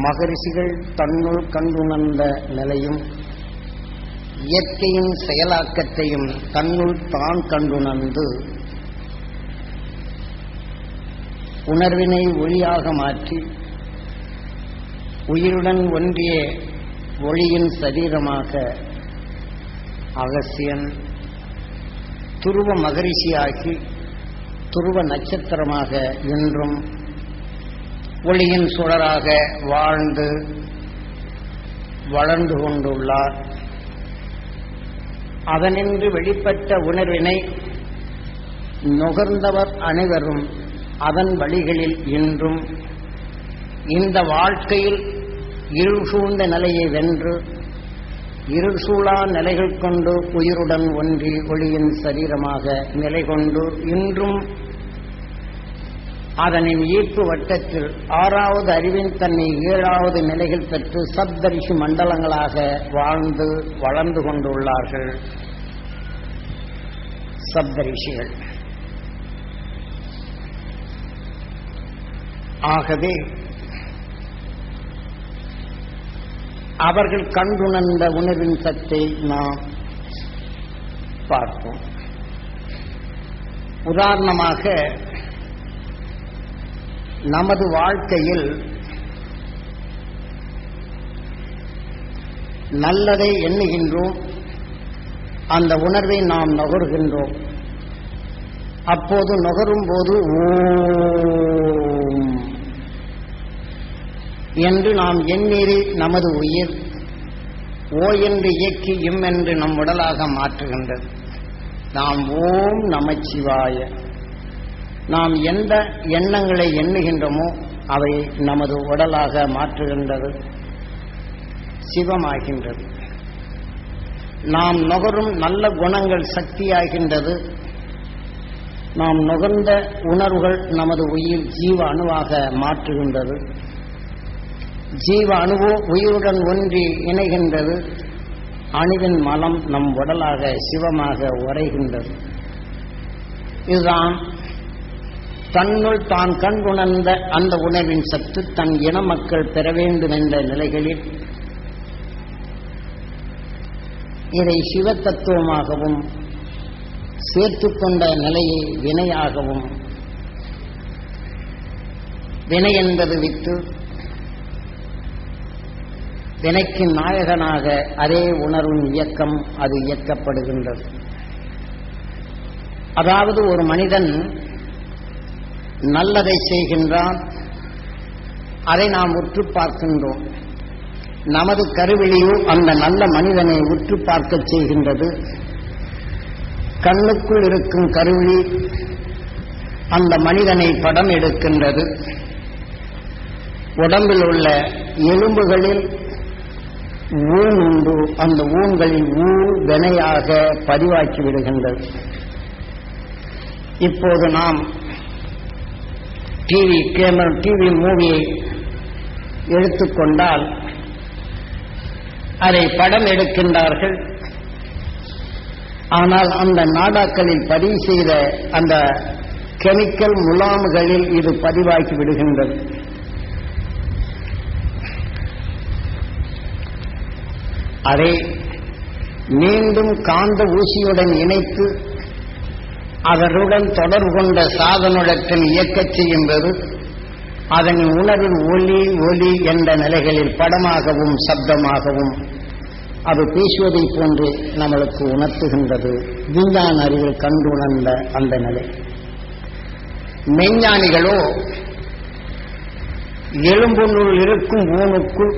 மகரிஷிகள் தன்னுள் கண்டுணர்ந்த நிலையும் இயற்கையின் செயலாக்கத்தையும் தன்னுள் தான் கண்டுணர்ந்து உணர்வினை ஒளியாக மாற்றி உயிருடன் ஒன்றிய ஒளியின் சரீரமாக அகசியன் துருவ மகரிஷியாகி துருவ நட்சத்திரமாக இன்றும் ஒளியின் சுடராக வாழ்ந்து வளர்ந்து கொண்டுள்ளார். அதனின்று வெளிப்பட்ட உணர்வினை நுகர்ந்தவர் அனைவரும் அதன் வழிகளில் இன்றும் இந்த வாழ்க்கையில் இருள் சூழ்ந்த நிலையை வென்று இருள் சூழா நிலைகள் கொண்டு உயிருடன் ஒன்றி ஒளியின் சரீரமாக நிலை கொண்டு இன்றும் அதனின் ஈர்ப்பு வட்டத்தில் ஆறாவது அறிவின் தன்னை ஏழாவது நிலைகள் பெற்று சப்தரிஷி மண்டலங்களாக வாழ்ந்து வளர்ந்து கொண்டுள்ளார்கள். சப்தரிஷிகள். ஆகவே அவர்கள் கண்டுணர்ந்த உணர்வின் சத்தை நாம் பார்ப்போம். உதாரணமாக நமது வாழ்க்கையில் நல்லதை எண்ணுகின்றோம் அந்த உணர்வை நாம் நுகர்கின்றோம். அப்போது நுகரும் போது ஓம் என்று நாம் எண்ணீறி நமது உயிர் ஓ என்று இயக்கி இம் என்று நம் உடலாக மாற்றுகின்றது. நாம் ஓம் நமச்சிவாய நாம் எந்த எண்ணங்களை எண்ணுகின்றோமோ அவை நமது உடலாக மாற்றுகின்றது சிவமாகின்றது. நாம் நுகரும் நல்ல குணங்கள் சக்தியாகின்றது. நாம் நுகர்ந்த உணர்வுகள் நமது உயிர் ஜீவ அணுவாக மாற்றுகின்றது. ஜீவ அணுவோ உயிருடன் ஒன்றி இணைகின்றது. அணுவின் மலம் நம் உடலாக சிவமாக உரைகின்றது இதுதான் தன்னுள் தான் கண்டுணர்ந்த அந்த உணர்வின் சத்து தன் இன மக்கள் பெற வேண்டும் என்ற நிலைகளில் இதை சிவ தத்துவமாகவும் சேர்த்துக்கொண்ட நிலையை வினையாகவும் வினை என்பது விட்டு வினைக்கு நாயகனாக அதே உணர்வின் இயக்கம் அது இயக்கப்படுகின்றது. அதாவது ஒரு மனிதன் நல்லதை செய்கின்றான். அதை நாம் உற்று பார்க்கின்றோம். நமது கருவிழியோ அந்த நல்ல மனிதனை உற்று பார்க்க செய்கின்றது. கண்ணுக்குள் இருக்கும் கருவி அந்த மனிதனை படம் எடுக்கின்றது. உடம்பில் உள்ள எலும்புகளில் ஊன் உண்டு. அந்த ஊன்களில் ஊன் வினையாக பதிவாக்கி விடுகின்றது. இப்போது நாம் டிவி கேமரா டிவி மூவியை எடுத்துக்கொண்டால் அதை படம் எடுக்கின்றார்கள். ஆனால் அந்த நாடாக்களில் பதிவு செய்த அந்த கெமிக்கல் முலாம்களில் இது பதிவாகி விடுகின்றது. அதை மீண்டும் காந்த ஊசியுடன் இணைத்து அவருடன் தொடர்பு கொண்ட சாதனுடத்தில் இயக்கச் செய்யும்போது அதன் உணர்வில் ஒலி ஒலி என்ற நிலைகளில் படமாகவும் சப்தமாகவும் அது பேசுவதை போன்று நம்மளுக்கு உணர்த்துகின்றது. விஞ்ஞான அறிவில் கண்டுணர்ந்த அந்த நிலை. மெஞ்ஞானிகளோ எலும்புனுள் இருக்கும் ஊனுக்குள்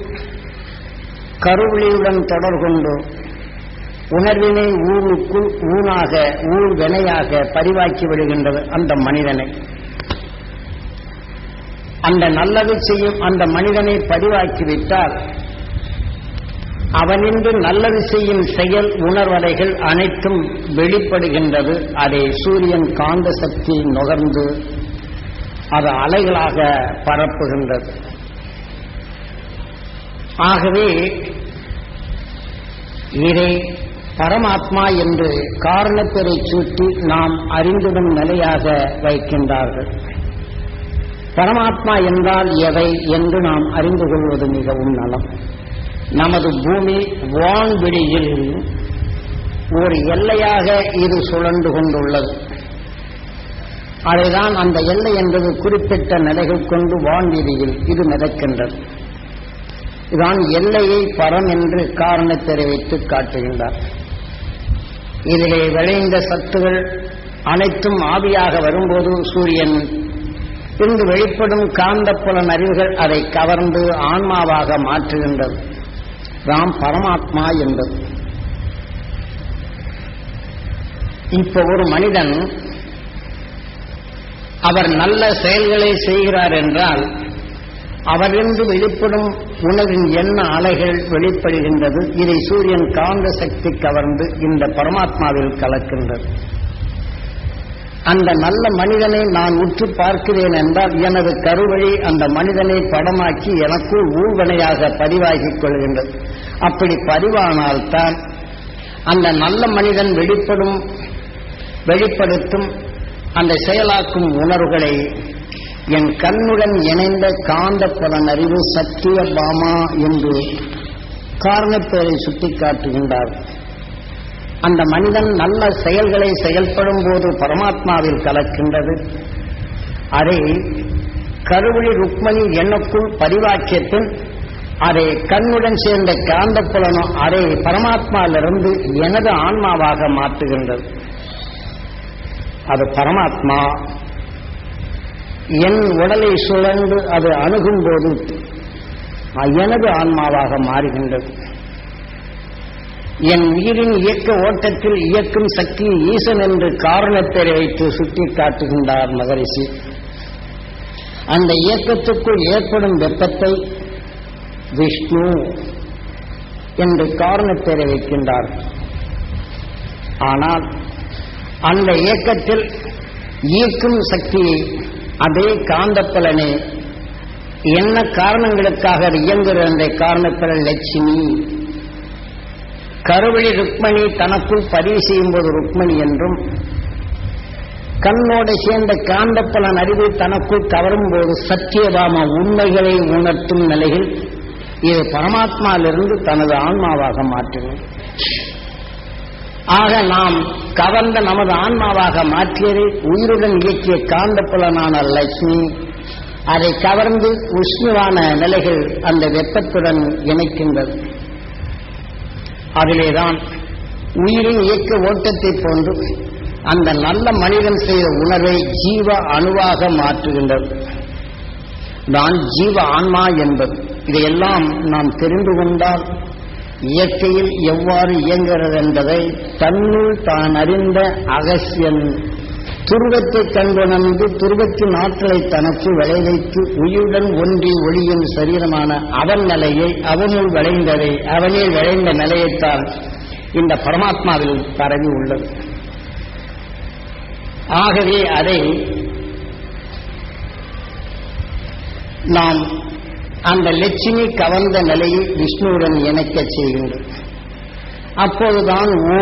கருவிழியுடன் தொடர்பு உணர்வினை ஊருக்குள் ஊனாக ஊர் வினையாக பதிவாக்கி விடுகின்றது அந்த மனிதனை. அந்த நல்லது செய்யும் அந்த மனிதனை பதிவாக்கிவிட்டால் அவனின்று நல்லது செய்யும் செயல் உணர்வலைகள் அனைத்தும் வெளிப்படுகின்றது. அதை சூரியன் காந்த சக்தி நுகர்ந்து அது அலைகளாக பரப்புகின்றது. ஆகவே இதை பரமாத்மா என்று காரணப்பெறை சூட்டி நாம் அறிந்திடும் நிலையாக வைக்கின்றார்கள். பரமாத்மா என்றால் எவை என்று நாம் அறிந்து கொள்வது மிகவும் நலம். நமது பூமி வான்வெளியில் ஒரு எல்லையாக இது சுழன்று கொண்டுள்ளது. அதைதான் அந்த எல்லை என்பது குறிப்பிட்ட நிலைகள் கொண்டு வான்வெளியில் இது மிதக்கின்றது. இதான் எல்லையை பரம் என்று காரணத்தை வைத்து காட்டுகின்றார். இதிலே விளைந்த சத்துகள் அனைத்தும் ஆவியாக வரும்போது சூரியன் இங்கு வெளிப்படும் காந்தப்புலன் அறிவுகள் அதை கவர்ந்து ஆன்மாவாக மாற்றுகின்றது. ராம் பரமாத்மா என்பது. இப்போ ஒரு மனிதன் அவர் நல்ல செயல்களை செய்கிறார் என்றால் அவரிருந்து வெளிப்படும் உணவின் எண்ண அலைகள் வெளிப்படுகின்றது? இதை சூரியன் காந்த சக்தி கவர்ந்து இந்த பரமாத்மாவில் கலக்கின்றது. அந்த நல்ல மனிதனை நான் உற்று பார்க்கிறேன் என்றால் எனது கருவழி அந்த மனிதனை படமாக்கி எனக்குள் ஊழ்வனையாக பதிவாகிக் கொள்கின்றது. அப்படி பதிவானால்தான் அந்த நல்ல மனிதன் வெளிப்படும் வெளிப்படுத்தும் அந்த செயலாக்கும் உணர்வுகளை என் கண்ணுடன் இணைந்த காந்த பலன் அறிவு சத்திய பாமா என்று காரணப்பேரை சுட்டிக்காட்டுகின்றார். அந்த மனிதன் நல்ல செயல்களை செயல்படும் போது பரமாத்மாவில் கலக்கின்றது. அதை கருவழி ருக்மணி எண்ணக்குள் பதிவாக்கிய பின் அதை கண்ணுடன் சேர்ந்த காந்த புலனும் அதை பரமாத்மாவிலிருந்து எனது ஆன்மாவாக மாற்றுகின்றது. அது பரமாத்மா என் உடலை சுழன்று அது அணுகும் போது எனது ஆன்மாவாக மாறுகின்றது. என் உயிரின் இயக்க ஓட்டத்தில் இயக்கும் சக்தி ஈசன் என்று காரணத்தை வைத்து சுட்டி காட்டுகின்றார் மகரிஷி. அந்த இயக்கத்துக்குள் ஏற்படும் வெப்பத்தை விஷ்ணு என்று காரணத்தை வைக்கின்றார். ஆனால் அந்த இயக்கத்தில் ஈர்க்கும் சக்தியை அதே காந்தப்பலனே. என்ன காரணங்களுக்காக அது இயங்குகிற அந்த காரணப்பலன் லட்சுமி. கருவழி ருக்மணி தனக்குள் பதிவு செய்யும் போது ருக்மணி என்றும் கண்ணோடு சேர்ந்த காந்தப்பலன் அறிவு தனக்குள் கவரும் போது சத்தியபாம உண்மைகளை உணர்த்தும் நிலையில் இது பரமாத்மாவிலிருந்து தனது ஆன்மாவாக மாற்றினோம். ஆக நாம் கவர்ந்த நமது ஆன்மாவாக மாற்றியது உயிருடன் இயக்கிய காந்தப்புலனான லட்சுமி அதை கவர்ந்து உஷ்ணுவான நிலைகள் அந்த வெப்பத்துடன் இணைக்கின்றது. அதிலேதான் உயிரின் இயக்க ஓட்டத்தை போன்று அந்த நல்ல மனிதன் செய்த உணர்வை ஜீவ அணுவாக மாற்றுகின்றது. நான் ஜீவ ஆன்மா என்பது. இதையெல்லாம் நாம் தெரிந்து கொண்டால் இயற்கையில் எவ்வாறு இயங்குகிறது என்பதை தன்னுள் தான் அறிந்த அகசியன் துருவத்தை கண்டுணர்ந்து துருவத்தின் ஆற்றலை தனக்கு விளைவித்து உயிருடன் ஒன்றி ஒளியும் சரீரமான அவன் நிலையை அவனுள் விளைந்ததை அவனே விளைந்த நிலையைத்தான் இந்த பரமாத்மாவில் பரவி உள்ளது. ஆகவே அதை நாம் அந்த லட்சுமி கவர்ந்த நிலையை விஷ்ணுவுடன் இணைக்கச் செய்கின்றது அப்போதுதான் ஓ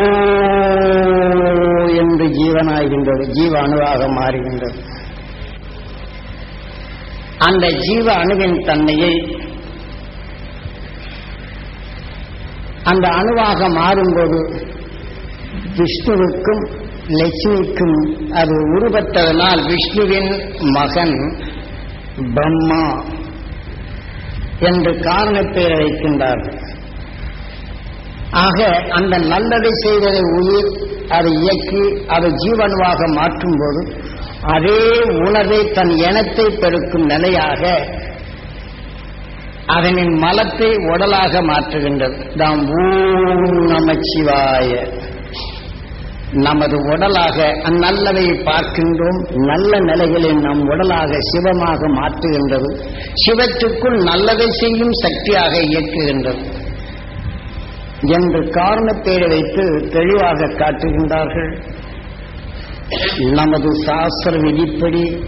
என்று ஜீவனாகின்றது ஜீவ அணுவாக மாறுகின்றது. அந்த ஜீவ அணுவின் தன்மையை அந்த அணுவாக மாறும்போது விஷ்ணுவுக்கும் லட்சுமிக்கும் அது உருவத்ததனால் விஷ்ணுவின் மகன் பிரம்மா. என்று காரணப்பேர் வைக்கின்றார்கள் ஆக அந்த நல்லதை செய்வதை உயிர் அதை இயக்கி அதை ஜீவனுவாக மாற்றும் போது அதே உணர்வை தன் இனத்தை பெருக்கும் நிலையாக அதனின் மலத்தை உடலாக மாற்றுகின்றது. தாம் ஊ நமச்சிவாய நமது உடலாக அந்நல்லதை பார்க்கின்றோம். நல்ல நிலைகளை நம் உடலாக சிவமாக மாற்றுகின்றது. சிவத்துக்குள் நல்லதை செய்யும் சக்தியாக இயக்குகின்றது. என்று காரணப்பேரை வைத்து தெளிவாக காட்டுகின்றார்கள். நமது சாஸ்திர விதிப்படி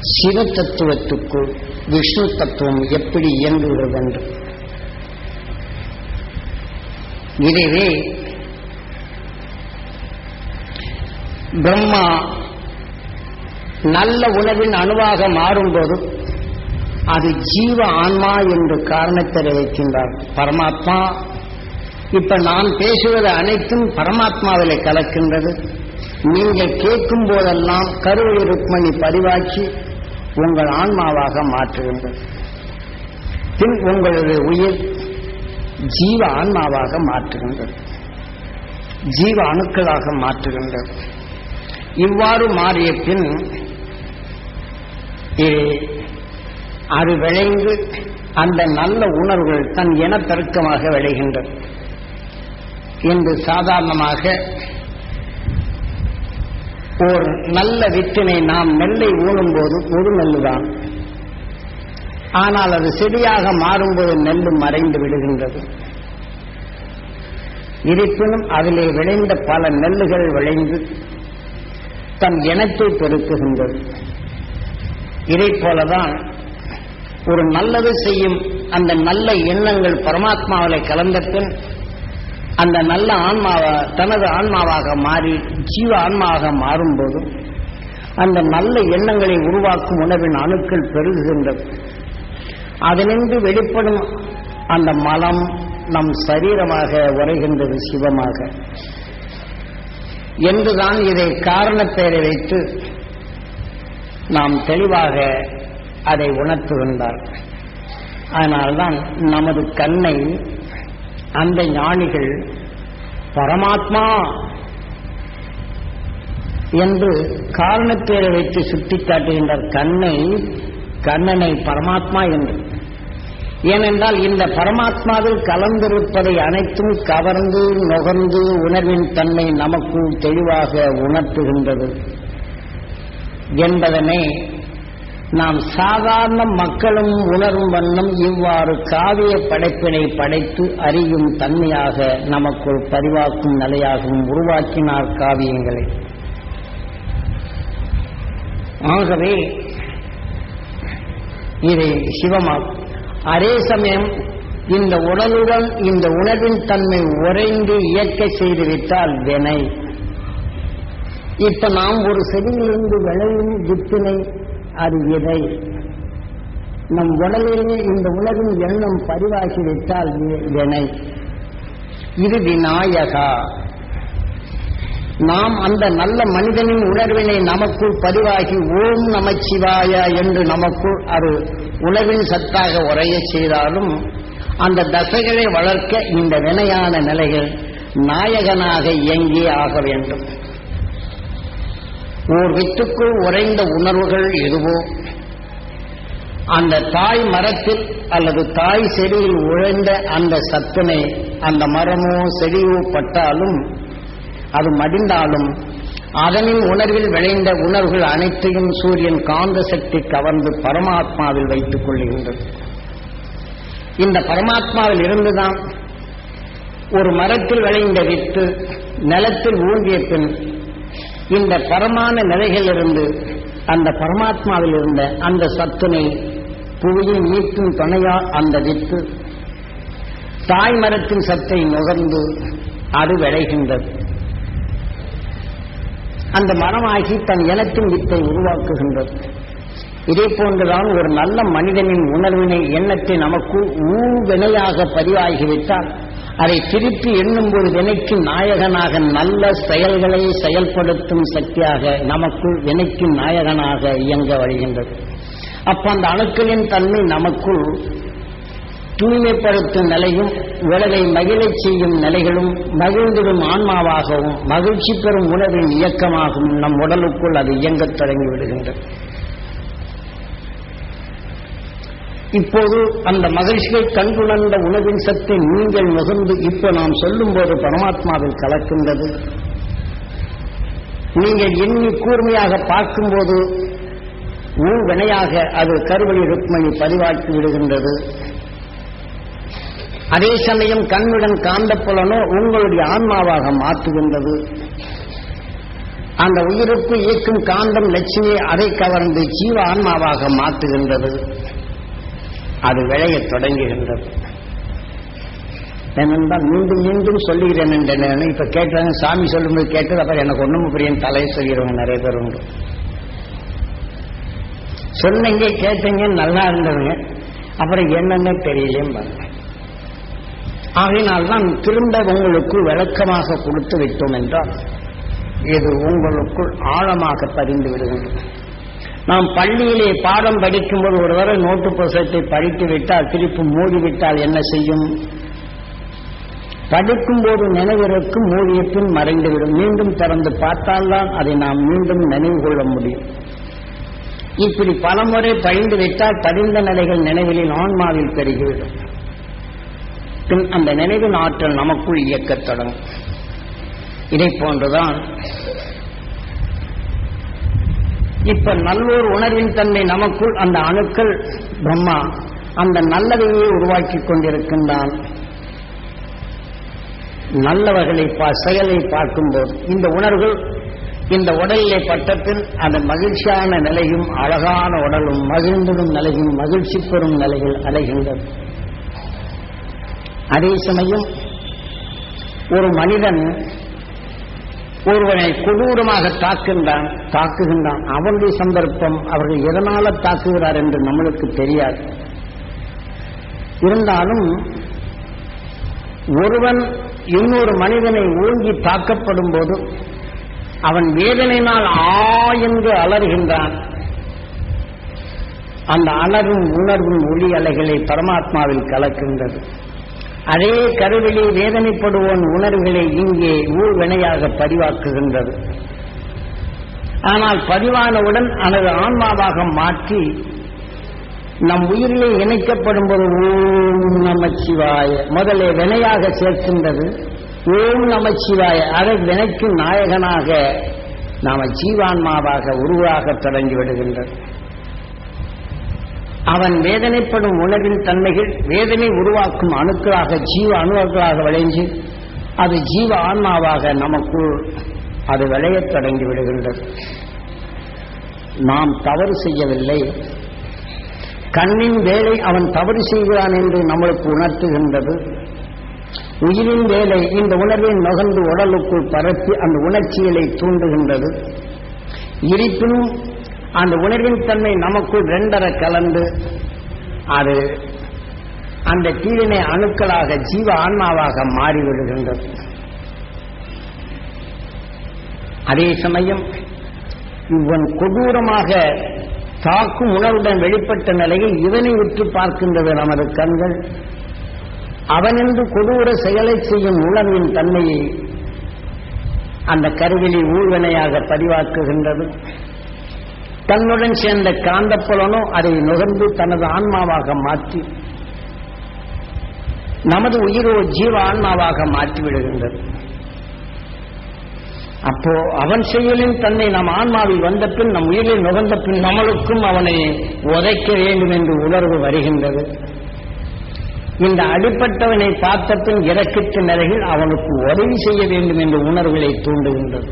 சிவ தத்துவத்துக்குள் விஷ்ணு தத்துவம் எப்படி இயங்குகிறது என்று. இதுவே பிரம்மா நல்ல உணவின் அணுவாக மாறும்போது அது ஜீவ ஆன்மா என்று காரணத்தை வைக்கின்றார் பரமாத்மா இப்ப நான் பேசுவது அனைத்தும் பரமாத்மாவிலே கலக்கின்றது. நீங்கள் கேட்கும் போதெல்லாம் கருவை ருக்மணி பதிவாக்கி உங்கள் ஆன்மாவாக மாற்றுகின்றது. பின் உங்களது உயிர் ஜீவ ஆன்மாவாக மாற்றுகின்றது. ஜீவ அணுக்களாக மாற்றுகின்றது. இவ்வாறு மாறிய பின் அது விளைந்து அந்த நல்ல உணர்வுகள் தன் இனப்பெருக்கமாக விளைகின்றது என்று சாதாரணமாக ஒரு நல்ல வித்தினை நாம் நெல்லை ஊனும்போது ஒரு நெல்லுதான் ஆனால் அது செடியாக மாறும்போது நெல்லு மறைந்து விடுகின்றது. இருப்பினும் அதிலே விளைந்த பல நெல்லுகள் விளைந்து தன் இனத்தை பெருக்குகின்றது. இதைப் போலதான் ஒரு நல்லது செய்யும் அந்த நல்ல எண்ணங்கள் பரமாத்மாவிலே கலந்த பின் அந்த நல்ல ஆன்மாவை தனது ஆன்மாவாக மாறி ஜீவ ஆன்மாவாக மாறும்போது அந்த நல்ல எண்ணங்களை உருவாக்கும் உணவின் அணுக்கள் பெருகுகின்றது. அதனின்று வெளிப்படும் அந்த மலம் நம் சரீரமாக உரைகின்றது சிவமாக. என்றுதான் இதை காரணப்பெயரை வைத்து நாம் தெளிவாக அதை உணர்த்துகின்றார். அதனால்தான் நமது கண்ணை அந்த ஞானிகள் பரமாத்மா என்று காரணப்பேரை வைத்து சுட்டிக்காட்டுகின்ற கண்ணை கண்ணனை பரமாத்மா என்று ஏனென்றால் இந்த பரமாத்மாவில் கலந்திருப்பதை அனைத்தும் கவர்ந்து நுகர்ந்து உணர்வின் தன்மை நமக்குள் தெளிவாக உணர்த்துகின்றது என்பதனை நாம் சாதாரண மக்களும் உணரும் வண்ணம் இவ்வாறு காவிய படைப்பினை படைத்து அறியும் தன்மையாக நமக்குள் பதிவாக்கும் நிலையாகவும் உருவாக்கினார் காவியங்களை. ஆகவே இதை சிவமாக்கும். அதே சமயம் இந்த உடலுடன் இந்த உணர்வின் தன்மை உறைந்து இயக்க செய்துவிட்டால் வினை. இப்ப நாம் ஒரு செடியிலிருந்து விளையும் வித்தினை அது விதை. நம் உடலிலே இந்த உலகின் எண்ணம் பதிவாகிவிட்டால் வினை. இது விநாயகா. நாம் அந்த நல்ல மனிதனின் உணர்வினை நமக்குள் பதிவாகி ஓம் நமச்சிவாய என்று நமக்குள் அது உணவின் சத்தாக உரைய செய்தாலும் அந்த தசைகளை வளர்க்க இந்த வினையான நிலைகள் நாயகனாக இயங்கியே ஆக வேண்டும். ஓர் வித்துக்குள் உறைந்த உணர்வுகள் எதுவோ அந்த தாய் மரத்தில் அல்லது தாய் செடியில் உழைந்த அந்த சத்தினை அந்த மரமோ செடியோ பட்டாலும் அது மடிந்தாலும் அதனின் உணர்வில் விளைந்த உணர்வுகள் அனைத்தையும் சூரியன் காந்த சக்தி கவர்ந்து பரமாத்மாவில் வைத்துக் கொள்கின்றது இந்த பரமாத்மாவில் இருந்துதான் ஒரு மரத்தில் விளைந்த வித்து நிலத்தில் ஊன்றிய பின் இந்த பரமான நிலைகளிலிருந்து அந்த பரமாத்மாவில் இருந்த அந்த சத்துனை புவியை மீட்கும் துணையா அந்த வித்து தாய் மரத்தின் சத்தை நுகர்ந்து அது விளைகின்றது. அந்த மரமாகி தன் இனத்தின் வித்தை உருவாக்குகின்றது. இதே போன்றுதான் ஒரு நல்ல மனிதனின் உணர்வினை எண்ணத்தை நமக்கு ஊவினையாக பதிவாகிவிட்டால் அதை திருப்பி எண்ணும்போது வினைக்கு நாயகனாக நல்ல செயல்களை செயல்படுத்தும் சக்தியாக நமக்குள் வினைக்கு நாயகனாக இயங்க வருகின்றது அப்ப அந்த அணுக்களின் தன்மை நமக்குள் தூய்மைப்படுத்தும் நிலையும் உடலை மகிழச் செய்யும் நிலைகளும் மகிழ்ந்திடும் ஆன்மாவாகவும் மகிழ்ச்சி பெறும் உணவின் இயக்கமாகவும் நம் உடலுக்குள் அது இயங்கத் தொடங்கி விடுகின்றது. இப்போது அந்த மகிழ்ச்சியை கண்டுணர்ந்த உணவின் சத்தை நீங்கள் நுகர்ந்து இப்போ நாம் சொல்லும்போது பரமாத்மாவில் கலக்கின்றது. நீங்கள் எண்ணி கூர்மையாக பார்க்கும்போது ஊ வினையாக அது கருவழி ருக்மணி பதிவாக்கி விடுகின்றது. அதே சமயம் கண்ணுடன் காந்த புலனோ உங்களுடைய ஆன்மாவாக மாற்றுகின்றது. அந்த உயிருக்கு இயக்கும் காந்தம் லட்சுமி அதை கவர்ந்து ஜீவ ஆன்மாவாக மாற்றுகின்றது. அது விளைய தொடங்குகின்றது. ஏனென்றால் மீண்டும் மீண்டும் சொல்லுகிறேன் என்று இப்ப கேட்டாங்க சாமி சொல்லும்போது கேட்டது அப்புறம் எனக்கு ஒண்ணும் புரியும். தலையை சொல்கிறவங்க நிறைய பேர் உண்டு. சொன்னீங்க கேட்டீங்க நல்லா இருந்ததுங்க அப்புறம் என்னன்னு தெரியலையும் பாருங்க. ஆகையினால் தான் திரும்ப உங்களுக்குள் விளக்கமாக கொடுத்து விட்டோம் என்றால் இது உங்களுக்குள் ஆழமாக பதிந்து விடுகின்றது நாம் பள்ளியிலே பாடம் படிக்கும்போது ஒருவரை நோட்டு புத்தகத்தை படித்து விட்டால் திருப்பி மூடிவிட்டால் என்ன செய்யும்? படிக்கும்போது நினைவிற்கு மூடிய பின் மறைந்துவிடும் மீண்டும் திறந்து பார்த்தால்தான் அதை நாம் மீண்டும் நினைவு கொள்ள முடியும். இப்படி பலமுறை பழிந்து விட்டால் படிந்த நிலைகள் நினைவிலில் ஆன்மாவில் பெருகிவிடும் பின் அந்த நினைவின் ஆற்றல் நமக்குள் இயக்கத் தொடங்கும். இதை போன்றுதான் இப்ப நல்லோர் உணர்வின் தன்மை நமக்குள் அந்த அணுக்கள் பிரம்மா அந்த நல்லதையே உருவாக்கி கொண்டிருக்கின்றான். நல்லவர்களை பா- செயலை பார்க்கும்போது இந்த உணர்வுகள் இந்த உடலிலே பட்டத்தில் அந்த மகிழ்ச்சியான நிலையும் அழகான உடலும் மகிழ்ந்ததும் நிலையும் மகிழ்ச்சி பெறும் நிலையில் அலைகின்றது அதே சமயம் ஒரு மனிதன் ஒருவனை கொடூரமாக தாக்குகின்றான் தாக்குகின்றான். அவனுடைய சந்தர்ப்பம் அவர்கள் எதனால தாக்குகிறார் என்று நம்மளுக்கு தெரியாது. இருந்தாலும் ஒருவன் இன்னொரு மனிதனை ஓங்கி தாக்கப்படும் போது அவன் வேதனையினால் ஆ என்று அலறுகின்றான். அந்த அலரும் உணர்வும் ஒளி அலைகளை பரமாத்மாவில் கலக்கின்றது. அதே கருவிலே வேதனைப்படுவோன் உணர்வுகளை இங்கே ஊழ்வினையாக பதிவாக்குகின்றது. ஆனால் பதிவானவுடன் அல்லது ஆன்மாவாக மாற்றி நம் உயிரிலே இணைக்கப்படும் போது ஓம் நமச்சிவாய முதலே வினையாக சேர்க்கின்றது. ஓம் நமச்சிவாய அதை வினைக்கும் நாயகனாக நாம ஜீவான்மாவாக உருவாக தொடங்கி விடுகின்றது அவன் வேதனைப்படும் உணவின் தன்மைகள் வேதனை உருவாக்கும் அணுக்களாக ஜீவ அணுக்களாக விளைஞ்சு அது ஜீவ ஆன்மாவாக நமக்குள் அது விளையத் தொடங்கி விடுகின்றது. நாம் தவறு செய்யவில்லை. கண்ணின் வேலை அவன் தவறு செய்கிறான் என்று நம்மளுக்கு உணர்த்துகின்றது. உயிரின் வேலை இந்த உணர்வை நுகர்ந்து உடலுக்குள் பரப்பி அந்த உணர்ச்சிகளை தூண்டுகின்றது. இருப்பினும் அந்த உணர்வின் தன்மை நமக்குள் ரெண்டரை கலந்து அது அந்த கீழினை அணுக்களாக ஜீவ ஆன்மாவாக மாறிவிடுகின்றது. அதே சமயம் இவன் கொடூரமாக தாக்கும் உணர்வுடன் வெளிப்பட்ட நிலையில் இவனை உற்று பார்க்கின்றது நமது கண்கள். அவனென்று கொடூர செயலை செய்யும் உணர்வின் தன்மையை அந்த கருவிலி ஊழ்வனையாக பதிவாக்குகின்றது. தன்னுடன் சேர்ந்த காந்தப்புலனோ அதை நுகர்ந்து தனது ஆன்மாவாக மாற்றி நமது உயிரோ ஜீவ ஆன்மாவாக மாற்றிவிடுகின்றது. அப்போ அவன் செயலின் தன்னை நம் ஆன்மாவில் வந்த பின் நம் உயிரில் நுகர்ந்த பின் நம்மளுக்கும் அவனை உதைக்க வேண்டும் என்று உணர்வு வருகின்றது. இந்த அடிப்பட்டவனை பார்த்த பின் இறக்கத்தின் நிலையில் அவனுக்கு உதவி செய்ய வேண்டும் என்ற உணர்வுகளை தூண்டுகின்றது.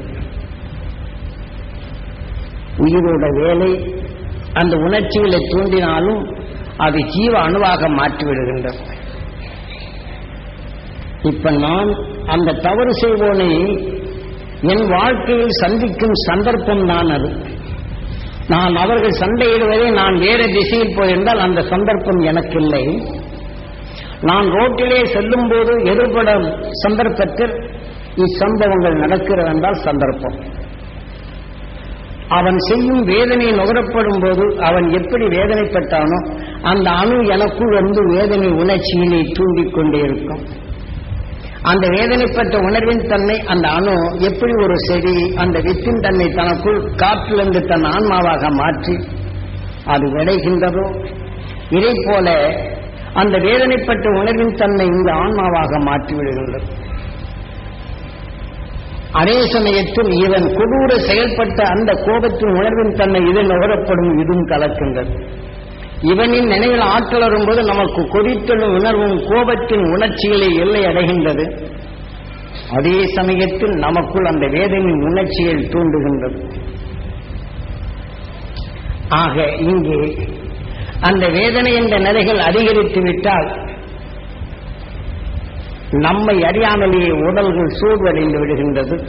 உயிரோட வேலை அந்த உணர்ச்சிகளை தூண்டினாலும் அது ஜீவ அணுவாக மாற்றிவிடுகின்றது. இப்ப நான் அந்த தவறு செய்வோனை என் வாழ்க்கையில் சந்திக்கும் சந்தர்ப்பம் தான் அது. நான் அவர்கள் சண்டையிடுவதை நான் வேறு திசையில் போயிருந்தால் அந்த சந்தர்ப்பம் எனக்கு இல்லை நான் ரோட்டிலே செல்லும் போது எதிர்படும் சந்தர்ப்பத்தில் இச்சம்பவங்கள் நடக்கிறது என்றால் சந்தர்ப்பம். அவன் செய்யும் வேதனை நுகரப்படும் போது அவன் எப்படி வேதனைப்பட்டானோ அந்த அணு எனக்குள் வந்து வேதனை உணர்ச்சியினை தூண்டிக்கொண்டே இருக்கும். அந்த வேதனைப்பட்ட உணர்வின் தன்மை அந்த அணு எப்படி ஒரு செடி அந்த வித்தின் தன்மை தனக்குள் காற்றிலிருந்து தன் ஆன்மாவாக மாற்றி அது விளைகின்றதோ? இதை போல அந்த வேதனைப்பட்ட உணர்வின் தன்மை இந்த ஆன்மாவாக மாற்றி விடுகின்றது அதே சமயத்தில் இவன் கொடூர செயல்பட்ட அந்த கோபத்தின் உணர்வின் தன்மை இதில் நுகரப்படும் இதுவும் கலக்கின்றது இவனின் நினைவில் ஆற்றல் வரும்போது நமக்கு கொதித்தலும் உணர்வும் கோபத்தின் உணர்ச்சிகளை எல்லை அடைகின்றது. அதே சமயத்தில் நமக்குள் அந்த வேதனையின் உணர்ச்சிகள் தூண்டுகின்றது ஆக இங்கே அந்த வேதனை என்ற நிலைகள் அதிகரித்து விட்டால் நம்மை அறியாமலேயே உடல்கள் சூழ்வடைந்து விடுகின்றது.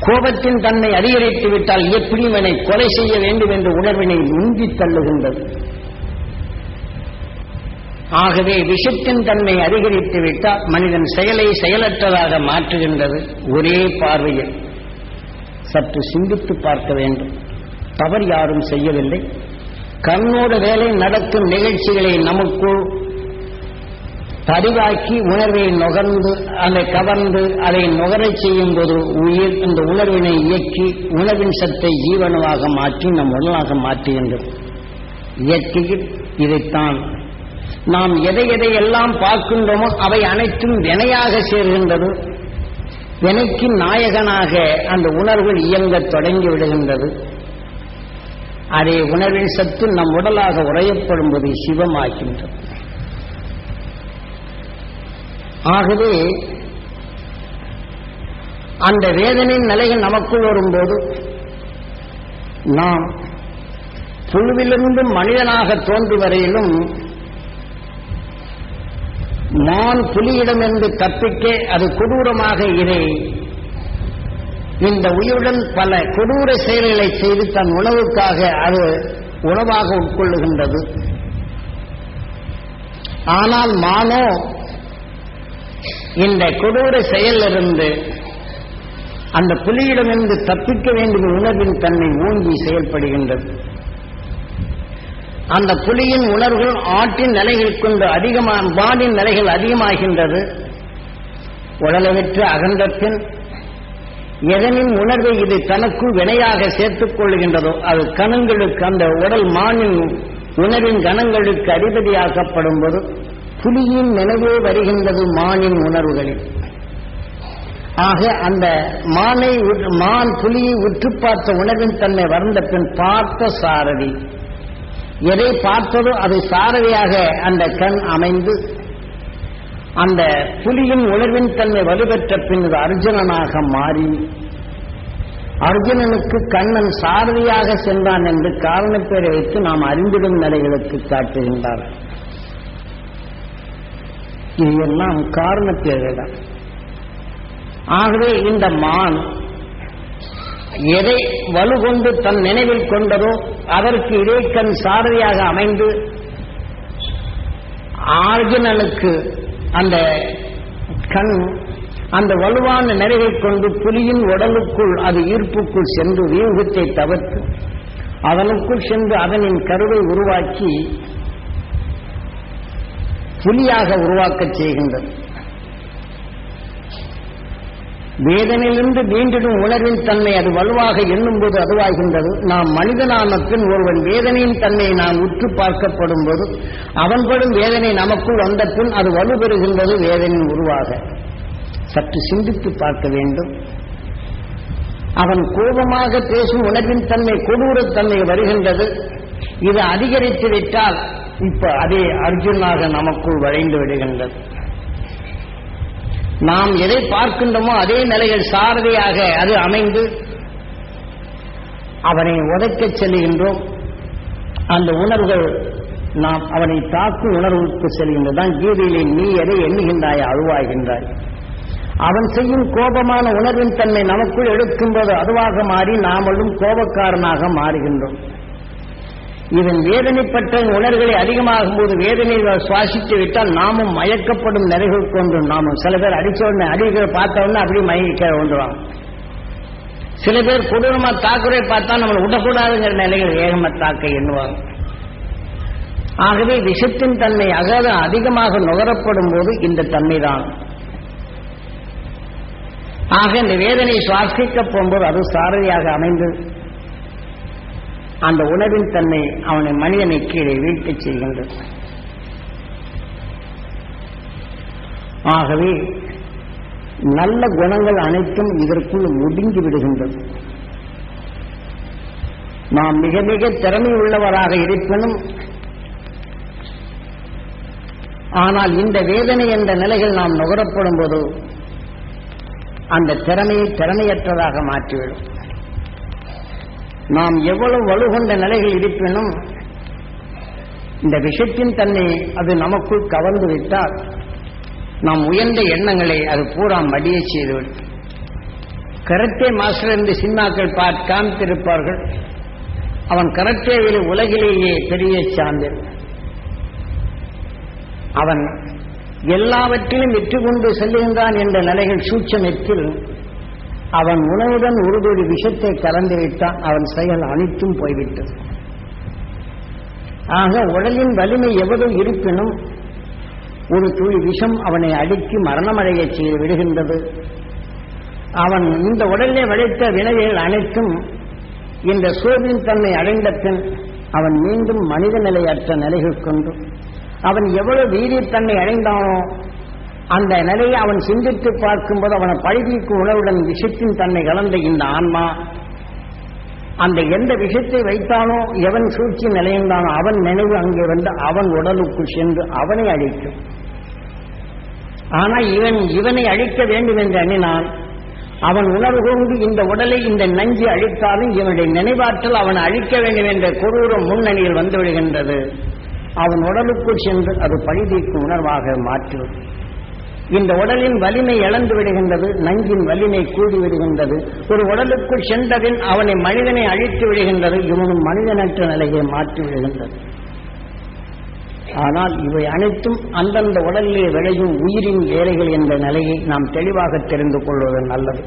கோபத்தின் தன்மை அதிகரித்து விட்டால் எப்படியும் என்னை கொலை செய்ய வேண்டும் என்ற உணர்வினை உந்தித் தள்ளுகின்றது. ஆகவே விஷத்தின் தன்மை அதிகரித்து விட்டால் மனிதன் செயலை செயலற்றதாக மாற்றுகின்றது. ஒரே பார்வையில் சற்று சிந்தித்து பார்க்க வேண்டும். தவறு யாரும் செய்யவில்லை. கண்ணோடு வேலை நடக்கும் நிகழ்ச்சிகளை நமக்குள் பதிவாக்கி உணர்வை நுகர்ந்து அதை கவர்ந்து அதை நுகரச் செய்யும் போது உயிர் அந்த உணர்வினை இயக்கி உணவின் சத்தை ஜீவனமாக மாற்றி நம் உடலாக மாற்றுகின்றது இயற்கையில் இதைத்தான் நாம் எதை எதை எல்லாம் பார்க்கின்றோமோ அவை அனைத்தும் வினையாக சேர்கின்றது. வினைக்கு நாயகனாக அந்த உணர்வுகள் இயங்கத் தொடங்கி விடுகின்றது. அதே உணர்வின் சத்து நம் உடலாக உறையப்படும் போது சிவமாகின்றது. ஆகவே அந்த வேதனையின் நிலைகள் நமக்குள் வரும்போது நாம் புழுவிலிருந்து மனிதனாக தோன்றி வரையிலும் மான் புலியிடமிருந்து தப்பிக்க அது கொடூரமாக இதை இந்த உயிருடன் பல கொடூர செயல்களை செய்து தன் உணவுக்காக அது உணவாக உட்கொள்ளுகின்றது. ஆனால் மானோ இந்த கொடூர செயலிலிருந்து அந்த புலியிடமிருந்து தப்பிக்க வேண்டிய உணர்வின் தன்மை ஊங்கி செயல்படுகின்றது. அந்த புலியின் உணர்வுகள் ஆட்டின் நிலைகள் கொண்டு அதிகமாக பாடின் நிலைகள் அதிகமாகின்றது. உடலை விற்று அகன்ற பின் எதனின் உணர்வை இது தனக்குள் வினையாக சேர்த்துக் கொள்கின்றதோ அது கணங்களுக்கு அந்த உடல் மானின் உணர்வின் கணங்களுக்கு அதிபதியாக்கப்படும் போது புலியின் நினைவே வருகின்றது மானின் உணர்வுகளில். ஆக அந்த மானை மான் புலியை உற்று பார்த்த உணர்வின் தன்மை வறந்த பின் பார்த்த சாரதி. எதை பார்த்ததோ அதை சாரதியாக அந்த கண் அமைந்து அந்த புலியின் உணர்வின் தன்மை வலுப்பெற்ற பின் இது அர்ஜுனனாக மாறி அர்ஜுனனுக்கு கண்ணன் சாரதியாக சென்றான் என்று காரணப்பேரை வைத்து நாம் அறிந்திடும் நிலைகளுக்கு காட்டுகின்றார். இது எல்லாம் காரணப்பேர்கள் ஆகவே இந்த மான் எதை வலுகொண்டு தன் நினைவில் கொண்டதோ அதற்கு இடைக்கண் சாரதியாக அமைந்து ஆர்ஜுனனுக்கு அந்த கண் அந்த வலுவான நிறைவை கொண்டு புலியின் உடலுக்குள் அது ஈர்ப்புக்குள் சென்று வியூகத்தை தவிர்த்து அதனுக்குள் சென்று அதனின் கருவை உருவாக்கி புலியாக உருவாக்கச் செய்கின்றது. வேதனையிலிருந்து மீண்டிடும் உணர்வின் தன்மை அது வலுவாக எண்ணும்போது அதுவாகின்றது. நாம் மனிதனான பின் ஒருவன் வேதனையின் தன்மையை நாம் உற்று பார்க்கப்படும் போது அவன் படும் வேதனை நமக்குள் வந்த பின் அது வலுப்பெறுகின்றது வேதனையின் உருவாக. சற்று சிந்தித்து பார்க்க வேண்டும். அவன் கோபமாக பேசும் உணர்வின் தன்மை கொடூரத்தன்மை வருகின்றது. இது அதிகரித்து விட்டால் இப்ப அதே அர்ஜுனாக நமக்குள் வளைந்து விடுகின்றது. நாம் எதை பார்க்கின்றோமோ அதே நிலையில் சாரதியாக அது அமைந்து அவனை உதைக்கச் செல்கின்றோம். அந்த உணர்வுகள் நாம் அவனை தாக்கும் உணர்வுக்கு செல்கின்றதான் கீதையிலே நீ எதை எண்ணுகின்றாய் அழுவாகின்றாய் அவன் செய்யும் கோபமான உணர்வின் தன்மை நமக்குள் எடுக்கும்போது அதுவாக மாறி நாமளும் கோபக்காரனாக மாறுகின்றோம். இதன் வேதனைப்பட்ட உணர்வுகளை அதிகமாகும் போது வேதனை சுவாசித்து விட்டால் நாமும் மயக்கப்படும் நிறைகள் கொண்டு நாமும் சில பேர் அடிச்ச உடனே அடிக்கிற பார்த்த உடனே அப்படியே மயக்க வந்துடுவாங்க சில பேர் கொடூரமா தாக்குறை பார்த்தா நம்மளை விடக்கூடாதுங்கிற நிலையில் ஏகம தாக்க எண்ணுவாங்க ஆகவே விஷத்தின் தன்மை அகத அதிகமாக நுகரப்படும் போது இந்த தன்மைதான். ஆக இந்த வேதனை சுவாசிக்க போகும்போது அது சாரதியாக அமைந்து அந்த உணவின் தன்மை அவனை மனிதனை கீழே வீழ்த்தச் செய்கின்றது. ஆகவே நல்ல குணங்கள் அனைத்தும் இதற்குள் முடிஞ்சு விடுகின்றது. நாம் மிக மிக திறமை உள்ளவராக இருப்பினும் ஆனால் இந்த வேதனை என்ற நிலைகள் நாம் நுகரப்படும் போது அந்த திறமையை திறமையற்றதாக மாற்றிவிடும். நாம் எவ்வளவு வலுகொண்ட நிலைகள் இருப்பினும் இந்த விஷத்தின் தன்மை அது நமக்குள் கவர்ந்து விட்டால் நாம் உயர்ந்த எண்ணங்களை அது பூரா மடிய செய்துவிடும். கரத்தே மாஸ்டர் என்று சினிமாக்கள் பார்த்து காமித்திருப்பார்கள். அவன் கரத்தேவில் உலகிலேயே பெரிய சாந்தன் அவன் எல்லாவற்றிலும் வெற்றி கொண்டு செல்லுகின்றான் என்ற நிலைகள் சூட்சமத்தில் அவன் உணவுடன் ஒரு கோடி விஷத்தை கலந்து விட்டான். அவன் செயல் அனைத்தும் போய்விட்டது. ஆக உடலின் வலிமை எவ்வளவு இருப்பினும் ஒரு துளி விஷம் அவனை அடுக்கி மரணமடைய செய்து விடுகின்றது. அவன் இந்த உடலிலே விளைத்த வினைகள் அனைத்தும் இந்த சூரியன் தன்னை அடைந்த பின் அவன் மீண்டும் மனித நிலையற்ற நிலைகள் கொண்டு அவன் எவ்வளவு வீரிய தன்னை அடைந்தானோ அந்த நிலையை அவன் சிந்தித்து பார்க்கும்போது அவனை பழகிக்கு உணவுடன் விஷத்தின் தன்னை கலந்த இந்த ஆன்மா அந்த எந்த விஷயத்தை வைத்தானோ எவன் சூழ்ச்சி நிலையந்தானோ அவன் நினைவு அங்கே வந்து அவன் உடலுக்குள் சென்று அவனை அழிக்கும். ஆனா இவன் இவனை அழிக்க வேண்டும் என்று எண்ணினான் அவன் உணர்வு கொண்டு இந்த உடலை இந்த நஞ்சு அழித்தாலும் இவனுடைய நினைவாற்றல் அவன் அழிக்க வேண்டும் என்ற கொடூரம் முன்னணியில் வந்து விடுகின்றது. அவன் உடலுக்குள் சென்று அது பழிதீக்கும் உணர்வாக மாற்றும். இந்த உடலின் வலிமை இழந்து விடுகின்றது நஞ்சின் வலிமை கூடி விடுகின்றது. ஒரு உடலுக்குள் சென்றபின் அவனை மனிதனை அழித்து விடுகின்றது இவனும் மனிதனற்ற நிலையை மாற்றி விடுகின்றது. ஆனால் இவை அனைத்தும் அந்தந்த உடலிலே விளையும் உயிரின் வேலைகள் என்ற நிலையை நாம் தெளிவாக தெரிந்து கொள்வது நல்லது.